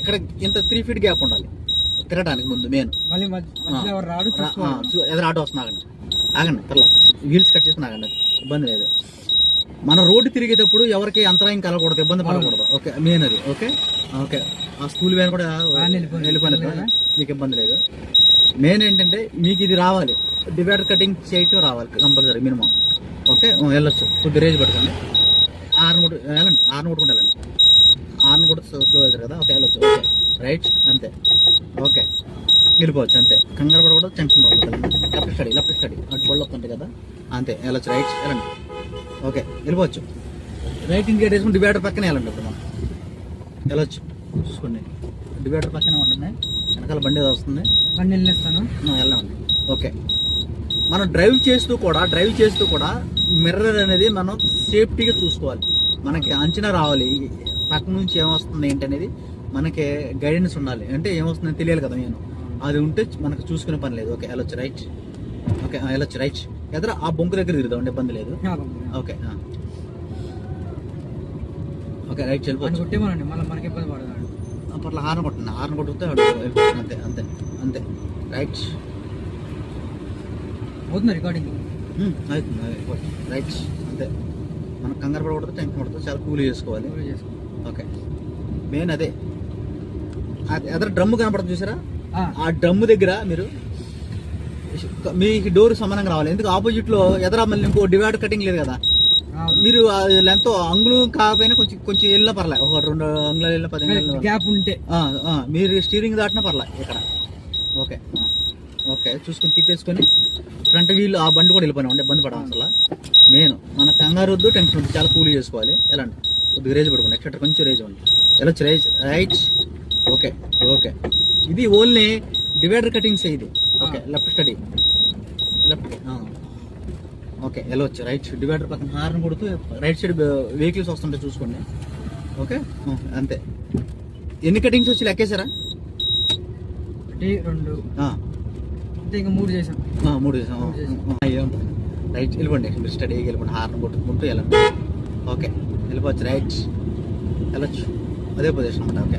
ఇక్కడ ఇంత three feet gap ఉండాలి. తిరగడానికి ముందు మెయిన్ ఎదురు ఆటో వస్తుంది ఆగండి. ఆగండి పర్లా. వీల్స్ కట్ చేసుకుని ఆగండి. ఇబ్బంది లేదు. మన రోడ్డు తిరిగేటప్పుడు ఎవరికి అంతరాయం కలగకూడదు ఇబ్బంది పడకూడదు. ఓకే మెయిన్ అది ఓకే? ఓకే. ఆ స్కూల్ వ్యాన్ కూడా కదా? మీకు ఇబ్బంది లేదు. మెయిన్ ఏంటంటే మీకు ఇది రావాలి. డివైడర్ కటింగ్ చేయటం రావాలి కంపల్సరీ మినిమం ఓకే? వెళ్ళొచ్చు. కొద్ది రేజ్ పట్టుకోండి. ఆరును కూడా వెళ్ళండి ఆరును కొట్టుకుంటూ వెళ్ళండి ఆరును కూడా స్లో వెళ్తారు కదా ఓకే వెళ్ళొచ్చు ఓకే రైట్ అంతే. ఓకే వెళ్ళిపోవచ్చు అంతే. కంగారు పడకూడదు టెన్షన్ పడకూడదు. లెఫ్ట్ స్టడీ లెఫ్ట్ స్టడీ అటు బళ్ళు వస్తుంటాయి కదా అంతే. వెళ్ళొచ్చు రైట్ వెళ్ళండి. ఓకే వెళ్ళిపోవచ్చు. రైట్ ఇండికేట్ వేసుకుని డివైడర్ పక్కనే వెళ్ళండి ఇప్పుడు మనం. వెళ్ళొచ్చు. చూసుకోండి. డివైడర్ పక్కనే ఉండండి. వెనకాల బండి ఏదో వస్తుంది. బండి వెళ్ళేస్తాను. ఆ, వెళ్ళండి ఓకే. మనం డ్రైవ్ చేస్తూ కూడా డ్రైవ్ చేస్తూ కూడా మిర్రర్ అనేది మనం సేఫ్టీగా చూసుకోవాలి. మనకి అంచనా రావాలి. పక్క నుంచి ఏమొస్తుంది ఏంటి అనేది మనకి గైడెన్స్ ఉండాలి. అంటే ఏమొస్తుందని తెలియాలి కదా నేను. అది ఉంటే మనకు చూసుకునే పని లేదు. ఓకే వెళ్ళొచ్చు రైట్. ఓకే వెళ్ళొచ్చు రైట్. ఎదురు ఆ బొంకు దగ్గర తిరుగుదాం ఇబ్బంది లేదు. ఓకే. ఓకే రైట్ వెళ్ళిపోవచ్చు కొట్టేమనండి మళ్ళీ మనకి ఇబ్బంది అప్పట్లో హార్న్ కొట్టండి హార్న్ వాడు వెళ్ళిపోతుంది. అంతే అంతే అంతే. రైట్. అవుతుంది రికార్డింగ్. అవుతుంది. రైట్ అంతే. మనం కంగారు పడకూడదు టెన్షన్ పడదు చాలా కూల్ చేసుకోవాలి. ఓకే. మెయిన్ అదే. అది ఎదర డ్రమ్ కనపడుతుంది చూసారా? ఆ. డ్రమ్ దగ్గర మీరు మీ డోర్ సమానంగా రావాలి. ఎందుకు? ఆపోజిట్లో ఎదర మళ్ళీ ఇంకో డివైడ్ కటింగ్ లేదు కదా? మీరు లెంత్ అంగుళం కాకపోయినా కొంచెం కొంచెం వెళ్ళినా పర్లే. ఒక రెండు అంగుళాలు వెళ్ళినా పది అంగుళాలు వెళ్ళినా. గ్యాప్ ఉంటే. మీరు స్టీరింగ్ దాటినా పర్లే ఇక్కడ. ఓకే. ఓకే. చూసుకొని తిప్పేసుకొని ఫ్రంట్ వీల్ ఆ బండి కూడా వెళ్ళిపోయినా. ఉండే ఇబ్బంది పడడం అసలు మెయిన్ మన కంగారు వద్దు టెన్షన్ వద్దు. చాలా కూల్ చేసుకోవాలి. ఎలాంటి? కొద్దిగా రేజ్ పడుకోండి ఎక్స్ట్రా కొంచెం రేజ్ ఉంది వెళ్ళొచ్చు రేజ్ రైట్ ఓకే ఓకే ఇది ఓన్లీ డివైడర్ కటింగ్స్ ఇది. Okay left steady left okay వెళ్ళొచ్చు రైట్ డివైడర్ పక్కన హార్న్ కొడుతూ రైట్ సైడ్ వెహికల్స్ వస్తుంటే చూసుకోండి. ఓకే అంతే. ఎన్ని కటింగ్స్ వచ్చి లెక్కేశారా? ఒకటి రెండు. అంటే ఇంకా మూడు చేసాం మూడు చేసాం. రైట్ వెళ్ళిపోండి. స్టడీకి వెళ్ళిపోండి. హార్న్ కొట్టుకుంటూ వెళ్ళండి. ఓకే వెళ్ళిపోవచ్చు రైట్ వెళ్ళొచ్చు. అదే పొజిషన్ అన్నమాట ఓకే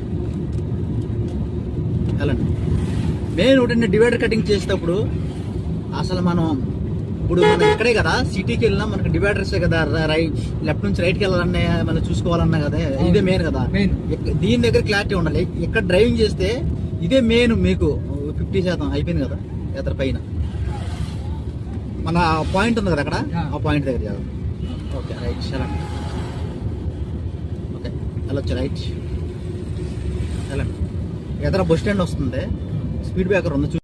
వెళ్ళండి. మెయిన్ ఒకటి డివైడర్ కటింగ్ చేసేటప్పుడు అసలు మనం ఇప్పుడు మనం ఇక్కడే కదా సిటీకి వెళ్ళినా మనకి డివైడర్స్ కదా రైట్ లెఫ్ట్ నుంచి రైట్కి వెళ్ళాలన్నా మనం చూసుకోవాలన్నా కదా ఇదే మెయిన్ కదా. దీని దగ్గర క్లారిటీ ఉండాలి. ఇక్కడ డ్రైవింగ్ చేస్తే ఇదే మెయిన్ మీకు ఫిఫ్టీ శాతం అయిపోయింది కదా ఎదర పైన. మన పాయింట్ ఉంది కదా అక్కడ. ఆ పాయింట్ దగ్గర చేద్దాం ఓకే రైట్ ఓకే వెళ్ళొచ్చు రైట్. వెళ్ళండి ఎదర బస్ స్టాండ్ వస్తుంది. స్పీడ్ బ్రేకర్ ఉంది చూ-